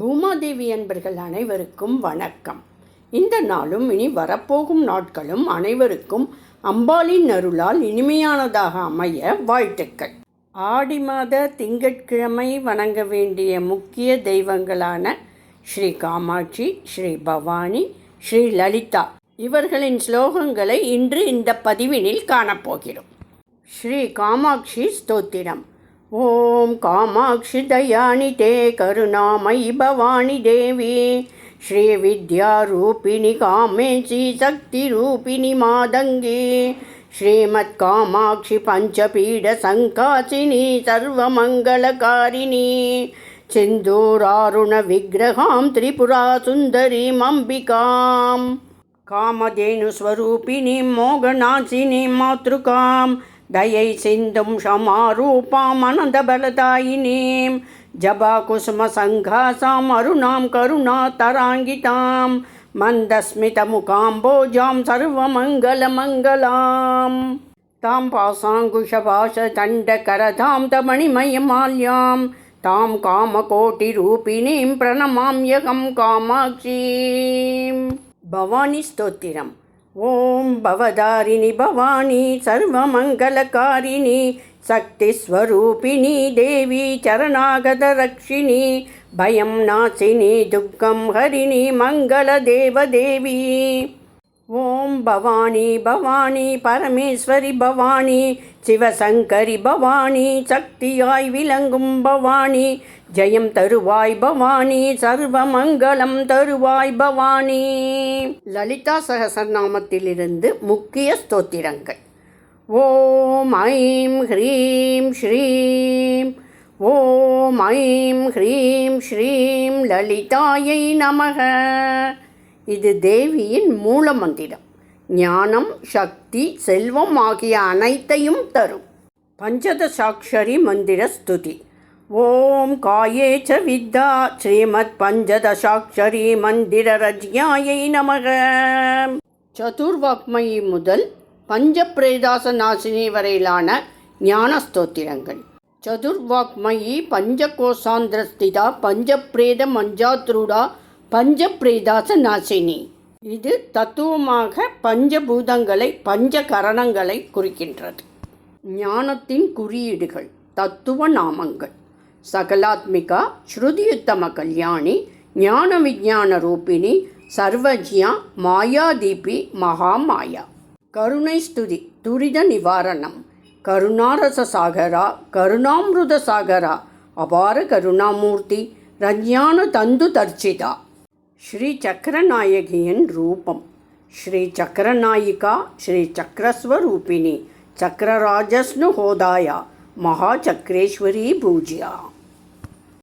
பூமாதேவி அன்பர்கள் அனைவருக்கும் வணக்கம். இந்த நாளும் இனி வரப்போகும் நாட்களும் அனைவருக்கும் அம்பாளின் அருளால் இனிமையானதாக அமைய வாழ்த்துக்கள். ஆடி மாத திங்கட்கிழமை வணங்க வேண்டிய முக்கிய தெய்வங்களான ஸ்ரீ காமாட்சி ஸ்ரீ பவானி ஸ்ரீ லலிதா. இவர்களின் ஸ்லோகங்களை இன்று இந்த பதிவினில் காணப்போகிறோம். ஸ்ரீ காமாட்சி ஸ்தோத்திரம். ॐ कामाक्षि दयानि ते करुणामयि भवानि देवी। श्रीविद्यारूपिणि कामेचि शक्तिरूपिणि मादङ्गी। श्रीमत्कामाक्षि पञ्चपीडसङ्कासिनी सर्वमङ्गलकारिणी। सिन्दूरारुणविग्रहां त्रिपुरा सुन्दरीमम्बिकां कामधेनुस्वरूपिणीं मोघनाशिनीं मातृकाम्। திரிபுரா சுந்தரீம் அம்பிகாம் காமதேனுஸ்வரூபிணீं मोगनाशिनीं मातृकां दयै सिन्धुं क्षमारूपाम् अनन्दबलदायिनीं जबाकुसुमसङ्घासाम् अरुणां करुणातराङ्गितां मन्दस्मितमुकाम्बोजां सर्वमङ्गलमङ्गलाम् तां पासाङ्कुशभाषदण्डकरधां तमणिमयमाल्यां तां कामकोटिरूपिणीं प्रणमाम्यहं कामाक्षीम् பவானி ஸ்தோத்திரம் ஓம் பவதாரிணி பவானி சர்வமங்கலகாரிணி சக்திஸ்வரூபிணி தேவி சரணாகத ரக்ஷிணி பயம் நாசினி துக்கம் ஹரிணி மங்கள தேவதேவி ஓம் பவானி பவானி பரமேஸ்வரி பவானி சிவசங்கரி பவானி சக்தியாய் விளங்கும் பவானி ஜெயம் தருவாய் பவானி சர்வமங்கலம் தருவாய் பவானி. லலிதா சகசரநாமத்திலிருந்து முக்கிய ஸ்தோத்திரங்கள். ஓம் ஐம் ஹ்ரீம் ஸ்ரீம் ஓம் ஐம் ஹ்ரீம் ஸ்ரீம் லலிதாயை நமக. இது தேவியின் மூல மந்திரம் ஞானம் சக்தி செல்வம் ஆகிய அனைத்தையும் தரும். பஞ்சதசாட்சரி மந்திர ஸ்துதி. ஓம் காயே ச வித்தா ஸ்ரீமத் பஞ்சதசாட்சரி மந்திர ரஜ்யாயை நமக. சதுர்வாக்மயி முதல் பஞ்சப்பிரேதாச நாசினி வரையிலான ஞான ஸ்தோத்திரங்கள் சதுர்வாக்மயி பஞ்சகோசாந்திரஸ்திதா பிரேத மஞ்சாத்ருடா பஞ்சப்பிரேதாச நாசினி இது தத்துவமாக பஞ்சபூதங்களை பஞ்ச கரணங்களை குறிக்கின்றது. ஞானத்தின் குறியீடுகள் தத்துவ நாமங்கள். சகலாத்மிகா ஸ்ருதியுத்தம கல்யாணி ஞான விஜான ரூபிணி சர்வஜ்யா மாயாதீபி மகாமாயா. கருணை ஸ்துதி துரித நிவாரணம். கருணாரச சாகரா கருணாமிருத சாகரா அபார கருணாமூர்த்தி ரஜ்ஞான தந்து தர்ச்சிதா. ஸ்ரீ சக்கரநாயகியின் ரூபம் ஸ்ரீ சக்கரநாயிகா ஸ்ரீ சக்கரஸ்வரூபிணி